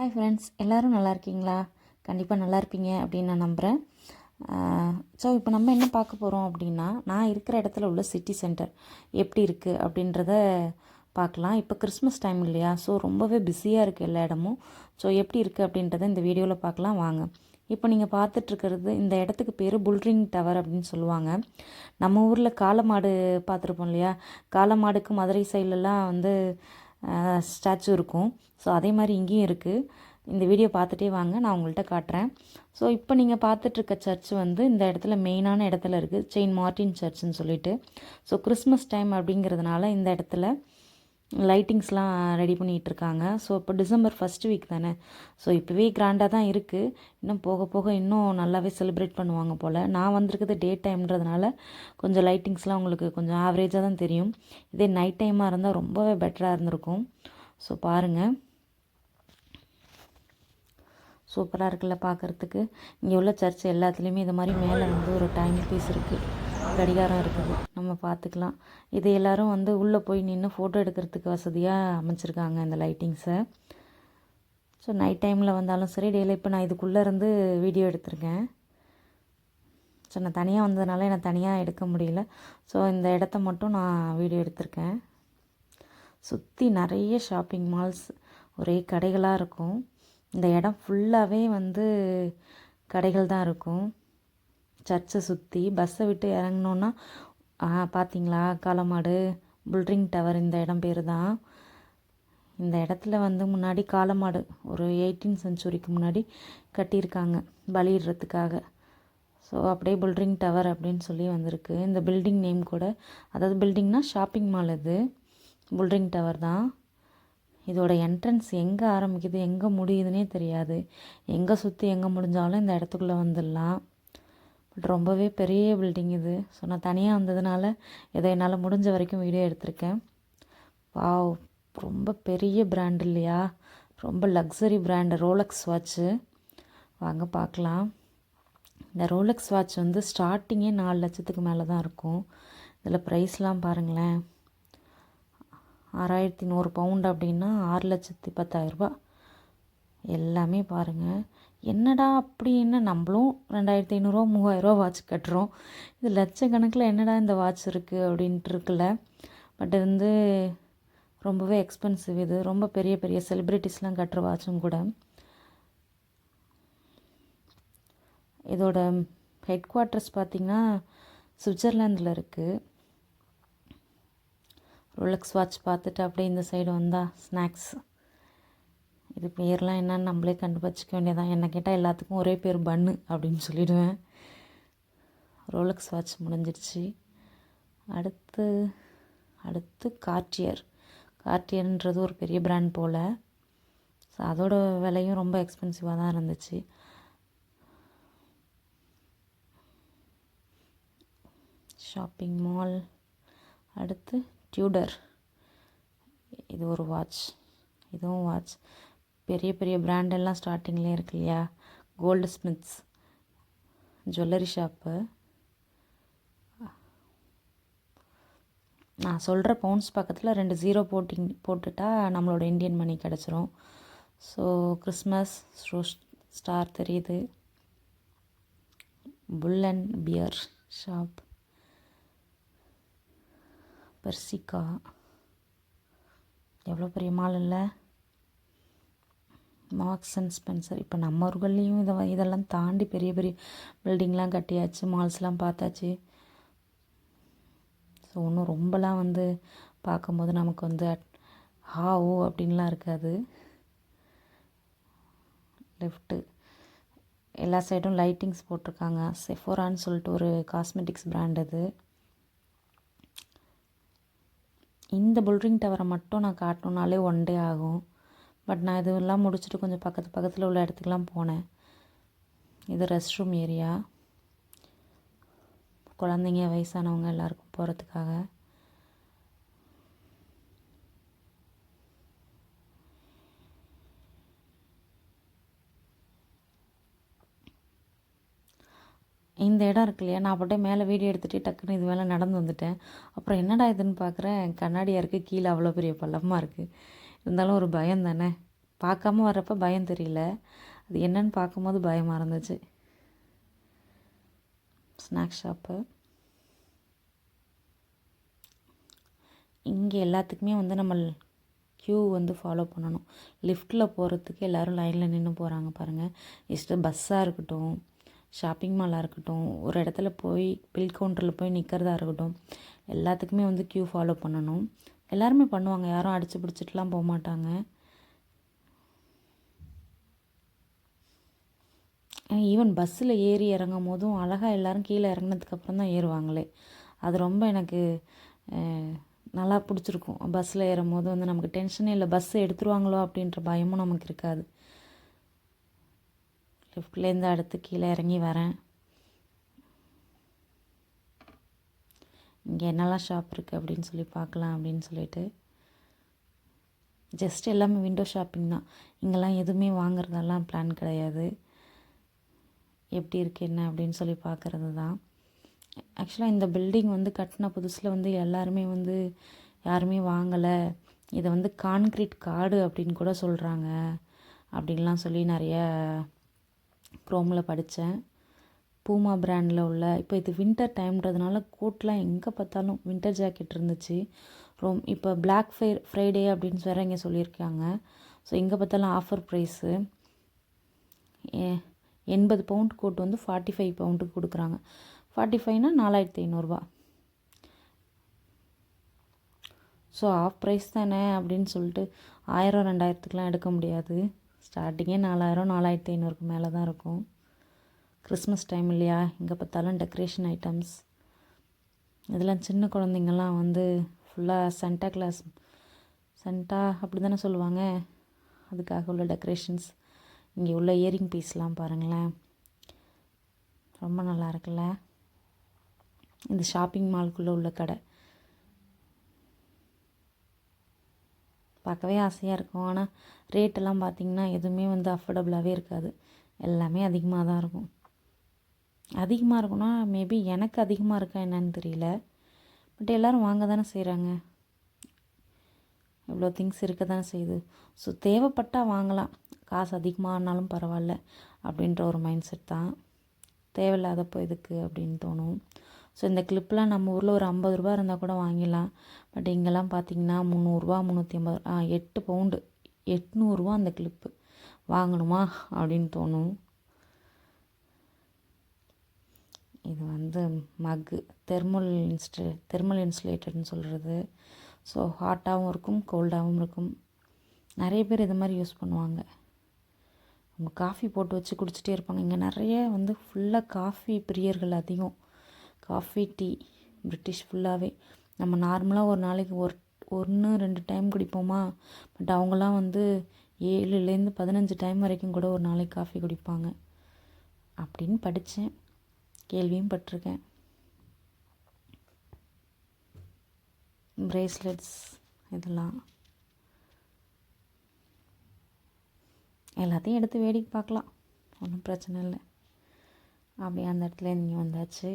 Hi friends எல்லோரும் நல்லா இருக்கீங்களா? கண்டிப்பாக நல்லா இருப்பீங்க அப்படின்னு நான் நம்புகிறேன் ஸோ இப்போ நம்ம என்ன பார்க்க போகிறோம் அப்படின்னா நான் இருக்கிற இடத்துல உள்ள சிட்டி சென்டர் எப்படி இருக்குது அப்படின்றத பார்க்கலாம். இப்போ கிறிஸ்மஸ் டைம் இல்லையா? ஸோ ரொம்பவே பிஸியாக இருக்குது எல்லா இடமும். ஸோ எப்படி இருக்குது அப்படின்றத இந்த வீடியோவில் பார்க்கலாம். வாங்க. இப்போ நீங்கள் பார்த்துட்ருக்கிறது இந்த இடத்துக்கு பேர் புல்ரிங் டவர் அப்படின்னு சொல்லுவாங்க. நம்ம ஊரில் காளமாடு பார்த்துருப்போம் இல்லையா? காளமாடுக்கு மதுரை சைட்லலாம் வந்து ஸ்டாச்சு இருக்கும். ஸோ அதே மாதிரி இங்கேயும் இருக்குது இந்த வீடியோ பார்த்துட்டே வாங்க நான் உங்கள்கிட்ட காட்டுறேன். ஸோ இப்போ நீங்கள் பார்த்துட்ருக்க சர்ச் வந்து இந்த இடத்துல மெயினான இடத்துல இருக்குது செயின் மார்ட்டின் சர்ச்னு சொல்லிட்டு. ஸோ கிறிஸ்மஸ் டைம் அப்படிங்கிறதுனால இந்த இடத்துல லைட்டிங்ஸ்லாம் ரெடி பண்ணிகிட்ருக்காங்க. ஸோ இப்போ டிசம்பர் ஃபஸ்ட் வீக் தானே. ஸோ இப்போவே கிராண்டாக தான் இருக்குது இன்னும் போக போக இன்னும் நல்லாவே செலிப்ரேட் பண்ணுவாங்க போல். நான் வந்திருக்கிறது டே டைம்ன்றதுனால கொஞ்சம் லைட்டிங்ஸ்லாம் உங்களுக்கு கொஞ்சம் ஆவரேஜாக தான் தெரியும். இதே நைட் டைமாக இருந்தால் ரொம்பவே பெட்டராக இருந்திருக்கும். ஸோ பாருங்கள் சூப்பராக இருக்குல்ல பார்க்குறதுக்கு இங்கே உள்ள சர்ச் எல்லாத்துலேயுமே இது மாதிரி மேலே வந்து ஒரு டைம் பீஸ் இருக்குது கடிகாரம் இருக்குது. நம்ம பார்த்துக்கலாம். இது எல்லோரும் வந்து உள்ளே போய் நின்று ஃபோட்டோ எடுக்கிறதுக்கு வசதியாக அமைச்சிருக்காங்க இந்த லைட்டிங்ஸை ஸோ நைட் டைமில் வந்தாலும் சரி டெய்லி இப்போ நான் இதுக்குள்ளே இருந்து வீடியோ எடுத்திருக்கேன். ஸோ நான் தனியாக வந்ததுனால எனக்கு தனியாக எடுக்க முடியல. ஸோ இந்த இடத்த மட்டும் நான் வீடியோ எடுத்திருக்கேன். சுற்றி நிறைய ஷாப்பிங் மால்ஸ் ஒரே கடைகளாக இருக்கும். இந்த இடம் ஃபுல்லாகவே வந்து கடைகள் தான் இருக்கும். சர்ச்சை சுற்றி பஸ்ஸை விட்டு இறங்கினோன்னா பார்த்தீங்களா காலமாடு புல்ட்ரிங் டவர் இந்த இடம் பேர் தான் இந்த இடத்துல வந்து முன்னாடி காலமாடு ஒரு எயிட்டீன் சென்ச்சுரிக்கு முன்னாடி கட்டியிருக்காங்க பலியிடுறதுக்காக ஸோ அப்படியே புல்ரிங் டவர் அப்படின்னு சொல்லி வந்திருக்கு. இந்த பில்டிங் நேம் கூட அதாவது பில்டிங்னால் ஷாப்பிங் மால் இது. புல்ரிங் டவர் தான். இதோட என்ட்ரன்ஸ் எங்கே ஆரம்பிக்குது எங்கே முடியுதுன்னே தெரியாது. எங்கே சுற்றி எங்கே முடிஞ்சாலும் இந்த இடத்துக்குள்ளே வந்துடலாம். ரொம்பவே பெரிய பில்டிங் இது. ஸோ நான் தனியாக வந்ததுனால இதை என்னால் முடிஞ்ச வரைக்கும் வீடியோ எடுத்திருக்கேன். வாவ் ரொம்ப பெரிய பிராண்ட் இல்லையா? ரொம்ப லக்ஸரி பிராண்டு ரோலக்ஸ் வாட்ச்சு வாங்க பார்க்கலாம். இந்த ரோலக்ஸ் வாட்ச் வந்து ஸ்டார்டிங்கே நாலு லட்சத்துக்கு மேலே தான் இருக்கும். இதில் ப்ரைஸ்லாம் பாருங்களேன். ஆறாயிரத்தி நூறு பவுண்டு அப்படின்னா ஆறு லட்சத்தி பத்தாயிரரூபா எல்லாமே பாருங்கள் என்னடா அப்படி என்ன நம்மளும் ரெண்டாயிரத்தி ஐநூறுரூவா மூவாயிரரூவா வாட்ச் கட்டுறோம். இது லட்சக்கணக்கில் என்னடா இந்த வாட்ச் இருக்குது அப்படின்ட்டு இருக்குல்ல. பட் வந்து ரொம்பவே எக்ஸ்பென்சிவ் இது. ரொம்ப பெரிய பெரிய செலிப்ரிட்டிஸ்லாம் கட்டுற வாட்சும் கூட. இதோட ஹெட் குவார்ட்டர்ஸ் பார்த்திங்கன்னா சுவிட்சர்லாந்தில் இருக்குது ரோலக்ஸ் வாட்ச் பார்த்துட்டு அப்படியே இந்த சைடு வந்தால் ஸ்நாக்ஸ் இது பேர்லாம் என்னன்னு நம்மளே கண்டுபிடிச்சிக்க வேண்டியதான் என்ன கேட்டால் எல்லாத்துக்கும் ஒரே பேர் பன்னு அப்படின்னு சொல்லிவிடுவேன் ரோலக்ஸ் வாட்ச் முடிஞ்சிடுச்சு. அடுத்து அடுத்து கார்டியர் கார்டியர்ன்றது ஒரு பெரிய பிராண்ட் போல். ஸோ அதோட விலையும் ரொம்ப எக்ஸ்பென்சிவாக தான் இருந்துச்சு. ஷாப்பிங் மால் அடுத்து டியூடர் இது ஒரு வாட்ச் இதுவும் வாட்ச் பெரிய பெரிய பிராண்டெல்லாம் ஸ்டார்டிங்லேயே இருக்கு இல்லையா? கோல்டு ஸ்மித்ஸ் ஜுவல்லரி ஷாப்பு நான் சொல்கிற பவுன்ஸ் பக்கத்தில் ரெண்டு ஜீரோ போட்டிங் போட்டுட்டா நம்மளோட இந்தியன் மணி கிடச்சிரும். ஸோ கிறிஸ்மஸ் ஸோ ஸ்டார் தெரியுது. Pull and bear shop Bershka எவ்வளோ பெரிய மால் இல்லை? Marks and Spencer. இப்போ நம்ம ஊர்கள்லேயும் இதை இதெல்லாம் தாண்டி பெரிய பெரிய பில்டிங்லாம் கட்டியாச்சு மால்ஸ்லாம் பார்த்தாச்சு. ஸோ ஒன்றும் ரொம்பலாம் வந்து பார்க்கும்போது நமக்கு வந்து ஹாவோ அப்படின்லாம் இருக்காது. லெஃப்ட்டு எல்லா சைடும் லைட்டிங்ஸ் போட்டிருக்காங்க. செஃபோரான்னு சொல்லிட்டு ஒரு காஸ்மெட்டிக்ஸ் பிராண்ட் அது இந்த புல்ரிங் டவரை மட்டும் நான் காட்டணுன்னாலே ஒன் டே ஆகும். பட் நான் இதுவெல்லாம் முடிச்சுட்டு கொஞ்சம் பக்கத்து பக்கத்தில் உள்ள இடத்துக்குலாம் போனேன். இது ரெஸ்ட் ரூம் ஏரியா குழந்தைங்க வயசானவங்க எல்லாருக்கும் போகிறதுக்காக இந்த இடம் இருக்கு இல்லையா? நான் அப்படியே மேலே வீடியோ எடுத்துகிட்டு டக்குன்னு இது மேலே நடந்து வந்துட்டேன். அப்புறம் என்னடா இதுன்னு பார்க்குறேன் கண்ணாடியாக இருக்குது கீழே அவ்வளோ பெரிய பள்ளமாக இருக்குது இருந்தாலும் ஒரு பயம் தானே? பார்க்காம வர்றப்ப பயம் தெரியல. அது என்னன்னு பார்க்கும்போது பயமாக இருந்துச்சு. ஸ்நாக்ஸ் ஷாப்பு இங்கே எல்லாத்துக்குமே வந்து நம்ம க்யூ வந்து ஃபாலோ பண்ணணும். லிஃப்ட்டில் போகிறதுக்கு எல்லோரும் லைனில் நின்று போகிறாங்க பாருங்கள் இஷ்ட பஸ்ஸாக இருக்கட்டும் ஷாப்பிங் மாலாக இருக்கட்டும் ஒரு இடத்துல போய் பில் கவுண்டரில் போய் நிற்கிறதா இருக்கட்டும் எல்லாத்துக்குமே வந்து க்யூ ஃபாலோ பண்ணணும். எல்லாருமே பண்ணுவாங்க. யாரும் அடித்து பிடிச்சிட்டுலாம் போக மாட்டாங்க. ஈவன் பஸ்ஸில் ஏறி இறங்கும் போதும் அழகாக எல்லோரும் கீழே இறங்கினதுக்கப்புறம் தான் ஏறுவாங்களே. அது ரொம்ப எனக்கு நல்லா பிடிச்சிருக்கும். பஸ்ஸில் ஏறும் போது வந்து நமக்கு டென்ஷனே இல்லை. பஸ்ஸை எடுத்துருவாங்களோ அப்படின்ற பயமும் நமக்கு இருக்காது. லிஃப்ட்லேருந்து அடுத்து கீழே இறங்கி வரேன். இங்கே என்னெல்லாம் ஷாப் இருக்குது அப்படின்னு சொல்லி பார்க்கலாம் அப்படின்னு சொல்லிட்டு. ஜஸ்ட் எல்லாமே விண்டோ ஷாப்பிங் தான். இங்கெல்லாம் எதுவுமே வாங்குறதெல்லாம் பிளான் கிடையாது. எப்படி இருக்குது என்ன அப்படின்னு சொல்லி பார்க்குறது தான். ஆக்சுவலாக இந்த பில்டிங் வந்து கட்டின புதுசில் வந்து எல்லாருமே வந்து யாருமே வாங்கலை. இதை வந்து கான்க்ரீட் காடு அப்படின்னு கூட சொல்கிறாங்க அப்படின்லாம் சொல்லி நிறைய க்ரோமில் படித்தேன் பூமா பிராண்டில் உள்ள. இப்போ இது வின்டர் டைம்ன்றதுனால கோட்லாம் எங்கே பார்த்தாலும் வின்டர் ஜாக்கெட் இருந்துச்சு. ரொம் இப்போ பிளாக் ஃபை ஃப்ரைடே அப்படின்னு வேறு இங்கே சொல்லியிருக்காங்க. ஸோ எங்கே பார்த்தாலும் ஆஃபர் ப்ரைஸு எண்பது பவுண்ட் கோட் வந்து ஃபார்ட்டி ஃபைவ் பவுண்டுக்கு கொடுக்குறாங்க. ஃபார்ட்டி ஃபைவ்னால் நாலாயிரத்தி ஐநூறுரூவா ஸோ ஆஃப் ப்ரைஸ் தானே அப்படின்னு சொல்லிட்டு ஆயிரம் ரெண்டாயிரத்துக்குலாம் எடுக்க முடியாது. ஸ்டார்டிங்கே நாலாயிரம் நாலாயிரத்தி ஐநூறுக்கு மேலே தான் இருக்கும். கிறிஸ்மஸ் டைம் இல்லையா? எங்கே பார்த்தாலும் டெக்கரேஷன் ஐட்டம்ஸ் இதெல்லாம் சின்ன குழந்தைங்கள்லாம் வந்து ஃபுல்லாக சண்டா கிளாஸ் சண்டா அப்படி தானே சொல்லுவாங்க. அதுக்காக உள்ள டெக்கரேஷன்ஸ் இங்கே உள்ள இயரிங் பீஸ்லாம் பாருங்களேன். ரொம்ப நல்லா இருக்குல்ல? இந்த ஷாப்பிங் மால்குள்ளே உள்ள கடை. பார்க்கவே ஆசையாக இருக்கும். ஆனால் ரேட்டெல்லாம் பார்த்திங்கன்னா எதுவுமே வந்து அஃபோர்டபுளாகவே இருக்காது. எல்லாமே அதிகமாக தான் இருக்கும். அதிகமாக இருக்குன்னா மேபி எனக்கு அதிகமாக இருக்கா என்னன்னு தெரியல. பட் எல்லோரும் வாங்க தானே செய்கிறாங்க இவ்வளோ திங்ஸ் இருக்க தானே செய்யுது. ஸோ தேவைப்பட்டால் வாங்கலாம். காசு அதிகமானாலும் பரவாயில்ல அப்படின்ற ஒரு மைண்ட் செட் தான். தேவையில்லாதப்போ எதுக்கு அப்படின்னு தோணும். ஸோ இந்த கிளிப்லாம் நம்ம ஊரில் ஒரு ஐம்பது ரூபா இருந்தால் கூட வாங்கிடலாம். பட் இங்கெல்லாம் பார்த்தீங்கன்னா முந்நூறுரூவா முந்நூற்றி ஐம்பது ஆ எட்டு பவுண்டு எட்நூறுரூவா அந்த கிளிப்பு வாங்கணுமா அப்படின்னு தோணும். இது வந்து மக்கு தெர்மல் இன்ஸ்டே தெர்மல் இன்சுலேட்டட்னு சொல்கிறது ஸோ ஹாட்டாகவும் இருக்கும் கோல்டாகவும் இருக்கும். நிறைய பேர் இது மாதிரி யூஸ் பண்ணுவாங்க. அவங்க காஃபி போட்டு வச்சு குடிச்சிட்டே இருப்பாங்க. இங்கே நிறைய வந்து ஃபுல்லாக காஃபி பிரியர்கள் அதிகம். காஃபி டீ பிரிட்டிஷ் ஃபுல்லாகவே நம்ம நார்மலாக ஒரு நாளைக்கு ஒரு ஒன்று ரெண்டு டைம் குடிப்போமா? பட் அவங்களாம் வந்து ஏழுலேருந்து பதினஞ்சு டைம் வரைக்கும் கூட ஒரு நாளைக்கு காஃபி குடிப்பாங்க. அப்படின்னு படித்தேன் கேள்வியும் பட்டிருக்கேன். பிரேஸ்லெட்ஸ் இதெல்லாம். எல்லாத்தையும் எடுத்து வேடிக்கை பார்க்கலாம். ஒன்றும் பிரச்சனை இல்லை. அப்படியே அந்த இடத்துல நீங்கள் வந்தாச்சு.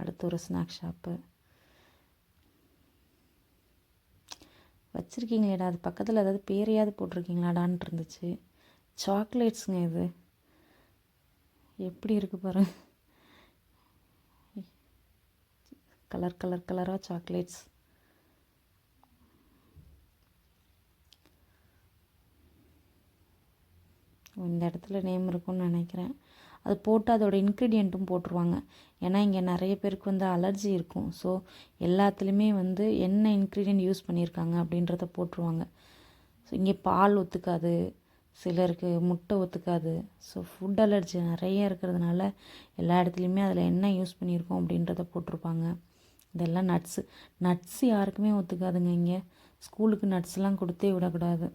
அடுத்து ஒரு ஸ்நாக் ஷாப்பு வச்சுருக்கீங்களேடா அது பக்கத்தில் ஏதாவது பேரையாவது போட்டிருக்கீங்களாடான்ட்டு இருந்துச்சு. சாக்லேட்ஸுங்க இது. எப்படி இருக்குது பாருங்கள் கலர் கலர் கலராக சாக்லேட்ஸ். இந்த இடத்துல நேம் இருக்கும்னு நினைக்கிறேன். அது போட்டு அதோட இன்க்ரீடியண்ட்டும் போட்டுருவாங்க. ஏன்னா இங்கே நிறைய பேருக்கு வந்து அலர்ஜி இருக்கும். ஸோ எல்லாத்துலேயுமே வந்து என்ன இன்க்ரீடியன்ட் யூஸ் பண்ணியிருக்காங்க அப்படின்றத போட்டுருவாங்க. ஸோ இங்கே பால் ஒத்துக்காது. சிலருக்கு முட்டை ஒத்துக்காது. ஸோ ஃபுட் அலர்ஜி நிறைய இருக்கிறதுனால எல்லா இடத்துலையுமே அதில் என்ன யூஸ் பண்ணியிருக்கோம் அப்படின்றத போட்டிருப்பாங்க. இதெல்லாம் நட்ஸு நட்ஸ் யாருக்குமே ஒத்துக்காதுங்க இங்கே. ஸ்கூலுக்கு நட்ஸ்லாம் கொடுத்தே விடக்கூடாது.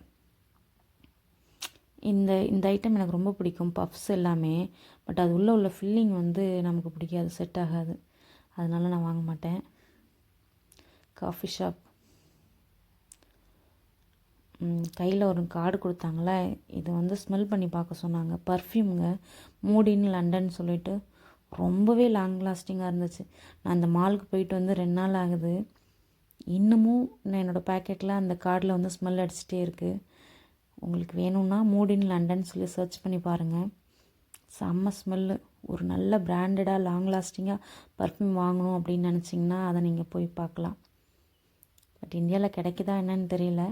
இந்த இந்த ஐட்டம் எனக்கு ரொம்ப பிடிக்கும். பஃப்ஸ் எல்லாமே. பட் அது உள்ளே உள்ள ஃபில்லிங் வந்து நமக்கு பிடிக்காது. செட் ஆகாது. அதனால நான் வாங்க மாட்டேன். காஃபி ஷாப் கையில் ஒரு கார்டு கொடுத்தாங்களே. இது வந்து ஸ்மெல் பண்ணி பார்க்க சொன்னாங்க. பர்ஃப்யூம்ங்க மூடின் லண்டன் சொல்லிட்டு ரொம்பவே லாங் லாஸ்டிங்காக இருந்துச்சு. நான் அந்த மாலுக்கு போயிட்டு வந்து ரெண்டு நாள் ஆகுது. இன்னமும் நான் என்னோடய பேக்கெட்டில் அந்த கார்டில் வந்து ஸ்மெல் அடிச்சிட்டே இருக்குது உங்களுக்கு வேணும்னா மூடின் லண்டன் சொல்லி சர்ச் பண்ணி பாருங்கள் செம்ம ஸ்மெல்லு ஒரு நல்ல பிராண்டடாக லாங் லாஸ்டிங்காக பர்ஃப்யூம் வாங்கணும் அப்படின்னு நினச்சிங்கன்னா அதை நீங்கள் போய் பார்க்கலாம். பட் இந்தியாவில் கிடைக்குதா என்னன்னு தெரியல.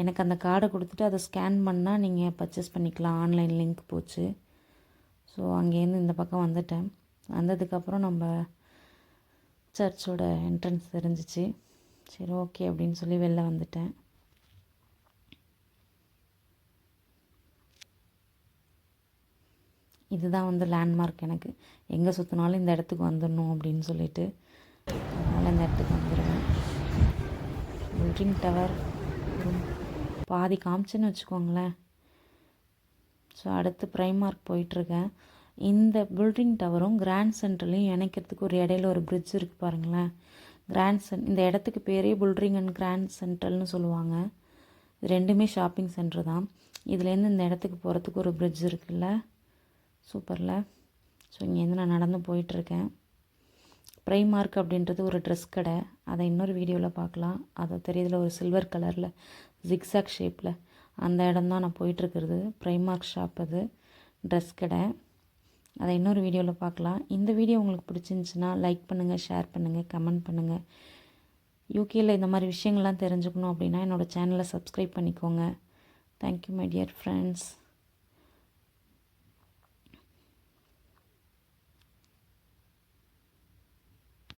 எனக்கு அந்த கார்டை கொடுத்துட்டு அதை ஸ்கேன் பண்ணால் நீங்கள் பர்ச்சேஸ் பண்ணிக்கலாம். ஆன்லைன் லிங்க் போச்சு. ஸோ அங்கேருந்து இந்த பக்கம் வந்துட்டேன். வந்ததுக்கப்புறம் நம்ம சர்ச்சோட என்ட்ரன்ஸ் தெரிஞ்சிச்சு. சரி ஓகே அப்படின்னு சொல்லி வெளில வந்துட்டேன். இதுதான் வந்து லேண்ட்மார்க் எனக்கு. எங்கே சுற்றினாலும் இந்த இடத்துக்கு வந்துடணும் அப்படின்னு சொல்லிட்டு அதனால் இந்த இடத்துக்கு வந்துடுவேன் பில்டிங் டவர் பாதி காமிச்சுன்னு வச்சுக்கோங்களேன். ஸோ அடுத்து ப்ரைமார்க் போயிட்டுருக்கேன் இந்த பில்டிங் டவரும் கிராண்ட் சென்டர்லையும் இணைக்கிறதுக்கு ஒரு இடையில ஒரு பிரிட்ஜ் இருக்குது பாருங்களேன். கிராண்ட் சென் இந்த இடத்துக்கு பேரே புல்ட்ரிங் அண்ட் கிராண்ட் சென்ட்ரல்னு சொல்லுவாங்க. இது ரெண்டுமே ஷாப்பிங் சென்டர் தான். இதுலேருந்து இந்த இடத்துக்கு போகிறதுக்கு ஒரு பிரிட்ஜ் இருக்குல்ல? சூப்பரில். ஸோ இங்கேருந்து நான் நடந்து போயிட்டுருக்கேன். ப்ரைமார்க் அப்படின்றது ஒரு ட்ரெஸ் கடை. அதை இன்னொரு வீடியோவில் பார்க்கலாம். அதை தெரியுதுல ஒரு சில்வர் கலரில் ஜிக்ஸாக் ஷேப்பில் அந்த இடம் தான் நான் போயிட்டுருக்கிறது. ப்ரைமார்க் ஷாப் அது. ட்ரெஸ் கடை. அதை இன்னொரு வீடியோவில் பார்க்கலாம். இந்த வீடியோ உங்களுக்கு பிடிச்சிருந்துச்சின்னா லைக் பண்ணுங்கள் ஷேர் பண்ணுங்கள் கமெண்ட் பண்ணுங்கள் யூகேயில் இந்த மாதிரி விஷயங்கள்லாம் தெரிஞ்சுக்கணும் அப்படின்னா என்னோடய சேனலை சப்ஸ்கிரைப் பண்ணிக்கோங்க. Thank you my dear friends